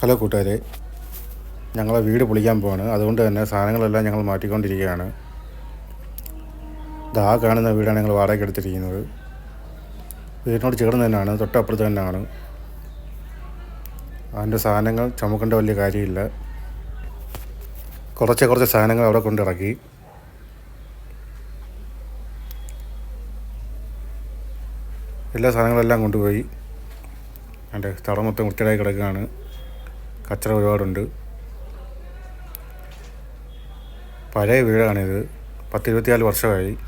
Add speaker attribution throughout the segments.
Speaker 1: Hello കൂട്ടുകാരെ. ഞങ്ങളെ വീട് പൊളിക്കാൻ പോവാണ്. അതുകൊണ്ട് തന്നെ സാധനങ്ങളെല്ലാം ഞങ്ങൾ മാറ്റിക്കൊണ്ടിരിക്കുകയാണ്. ഇതാ കാണുന്ന വീടാണ് ഞങ്ങൾ വാടകയ്ക്ക് എടുത്തിരിക്കുന്നത്. വീടിനോട് ചേർന്ന് തന്നെയാണ്. തൊട്ടപ്പുറത്ത് തന്നെയാണ്. അതിന്റെ സാധനങ്ങൾ ചുമക്കേണ്ട വലിയ കാര്യമില്ല. കുറച്ച് കുറച്ച് സാധനങ്ങൾ അവിടെ കൊണ്ടിറക്കി എല്ലാ സാധനങ്ങളെല്ലാം കൊണ്ടുപോയി. എന്റെ സ്ഥലം മൊത്തം വൃത്തിയായി കിടക്കുകയാണ്. കച്ചറ ഒരുപാടുണ്ട്. പഴയ വീടാണിത്. പത്തിരുപത്തിനാല് വർഷമായി.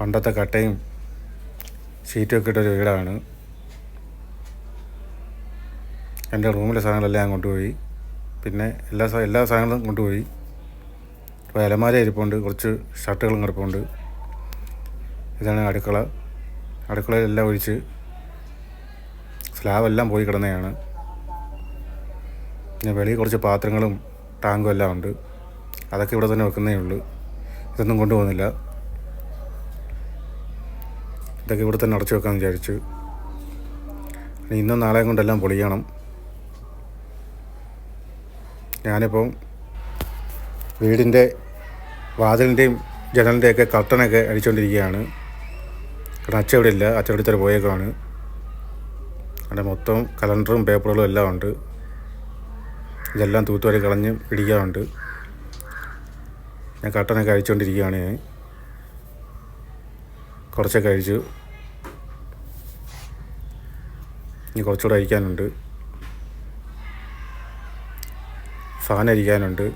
Speaker 1: പണ്ടത്തെ കട്ടയും ഷീറ്റും ഒക്കെ ഇട്ടൊരു വീടാണ്. എന്റെ റൂമിലെ സാധനങ്ങളെല്ലാം ഞാൻ കൊണ്ടുപോയി. പിന്നെ എല്ലാ എല്ലാ സാധനങ്ങളും കൊണ്ടുപോയി. ഇപ്പോൾ അലമാര ഇരിപ്പുണ്ട്. കുറച്ച് ഷർട്ടുകളും കിടപ്പുണ്ട്. ഇതാണ് അടുക്കള. അടുക്കളയിലെല്ലാം ഒഴിച്ച് സ്ലാബെല്ലാം പോയി കിടന്നതാണ്. പിന്നെ വെളിയിൽ കുറച്ച് പാത്രങ്ങളും ടാങ്കും എല്ലാം ഉണ്ട്. അതൊക്കെ ഇവിടെ തന്നെ വെക്കുന്നേ ഉള്ളൂ. ഇതൊന്നും കൊണ്ടുപോകുന്നില്ല. ഇതൊക്കെ ഇവിടെ തന്നെ അടച്ചു വെക്കാമെന്ന് വിചാരിച്ചു. ഇനി ഇന്നും നാളെയും കൊണ്ടെല്ലാം പൊളിയണം. ഞാനിപ്പം വീടിന്റെ വാതിലിന്റെയും ജനലിന്റെയൊക്കെ കർട്ടനൊക്കെ അടിച്ചുകൊണ്ടിരിക്കുകയാണ് കാരണം അച്ഛ ഇവിടെ ഇല്ല. അച്ഛ ഇവിടുത്തെ പോയേക്കാണ് അവിടെ മൊത്തം കലണ്ടറും പേപ്പറുകളും എല്ലാം ഉണ്ട്. ഇതെല്ലാം തൂത്തുവരെ കളഞ്ഞ് ഇടിക്കാറുണ്ട്. ഞാൻ കട്ടനൊക്കെ അഴിച്ചുകൊണ്ടിരിക്കുകയാണ് ഞാൻ. കുറച്ചൊക്കെ അഴിച്ചു ഇനി കുറച്ചുകൂടെ അഴിക്കാനുണ്ട് ഫാൻ അരിക്കാനുണ്ട്.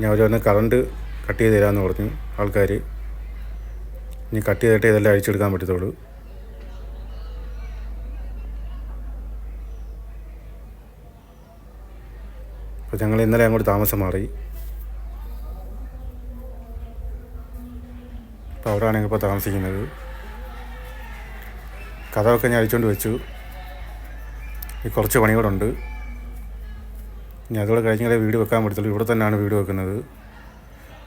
Speaker 1: ഞാൻ അവരൊന്ന് കറണ്ട് കട്ട് ചെയ്ത് തരാമെന്ന് പറഞ്ഞു ആൾക്കാർ ഇനി കട്ട് ചെയ്തിട്ട് ഇതെല്ലാം അഴിച്ചെടുക്കാൻ പറ്റത്തുള്ളൂ. അപ്പോൾ ഞങ്ങൾ ഇന്നലെ അങ്ങോട്ട് താമസം മാറി. അപ്പോൾ അവിടെയാണ് ഞങ്ങൾ ഇപ്പോൾ താമസിക്കുന്നത്. കഥമൊക്കെ ഞാൻ അടിച്ചുകൊണ്ട് വെച്ചു. ഈ കുറച്ച് പണികളുണ്ട്. ഇനി അതോടെ കഴിഞ്ഞാലേ വീട് വെക്കാൻ പറ്റത്തുള്ളൂ. ഇവിടെ തന്നെയാണ് വീട് വെക്കുന്നത്.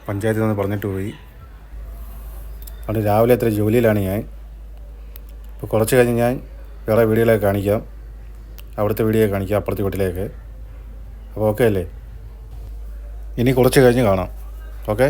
Speaker 1: പഞ്ചായത്തിൽ നിന്ന് പറഞ്ഞിട്ട് പോയി. അവിടെ രാവിലെ എത്ര ജോലിയിലാണ് ഞാൻ. ഇപ്പോൾ കുറച്ച് കഴിഞ്ഞ് ഞാൻ വേറെ വീടുകളെ കാണിക്കാം. അവിടുത്തെ വീഡിയോ കാണിക്കാം അപ്പുറത്തെ വീട്ടിലേക്ക്. അപ്പോൾ ഓക്കെ അല്ലേ? ഇനി കുറച്ച് കഴിഞ്ഞ് കാണാം. ഓക്കെ?